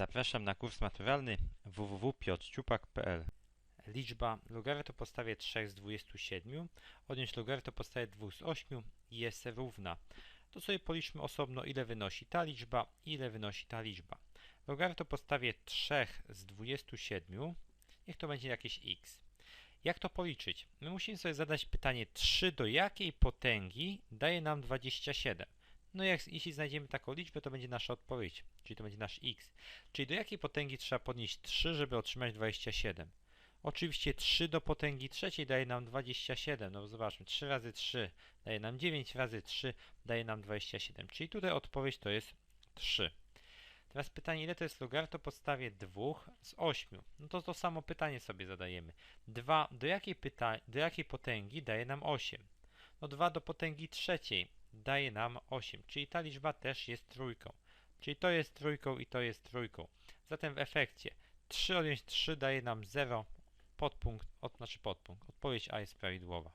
Zapraszam na kurs maturalny www.piotrciupak.pl Liczba logarytm podstawie 3 z 27 odjąć logarytm podstawie 2 z 8 jest równa. To sobie policzmy osobno ile wynosi ta liczba ile wynosi ta liczba. Logarytm podstawie 3 z 27 niech to będzie jakieś x. Jak to policzyć? My musimy sobie zadać pytanie 3 do jakiej potęgi daje nam 27. No jak, jeśli znajdziemy taką liczbę, to będzie nasza odpowiedź, czyli to będzie nasz x. Czyli do jakiej potęgi trzeba podnieść 3, żeby otrzymać 27? Oczywiście 3 do potęgi trzeciej daje nam 27. No zobaczmy, 3 razy 3 daje nam 9, razy 3 daje nam 27. Czyli tutaj odpowiedź to jest 3. Teraz pytanie, ile to jest logarytm o podstawie 2 z 8? No to to samo pytanie sobie zadajemy. 2 do jakiej, pyta- do jakiej potęgi daje nam 8? No 2 do potęgi trzeciej daje nam 8, czyli ta liczba też jest trójką. Czyli to jest trójką i to jest trójką. Zatem w efekcie 3 odjąć 3 daje nam 0, podpunkt, od, znaczy podpunkt. Odpowiedź A jest prawidłowa.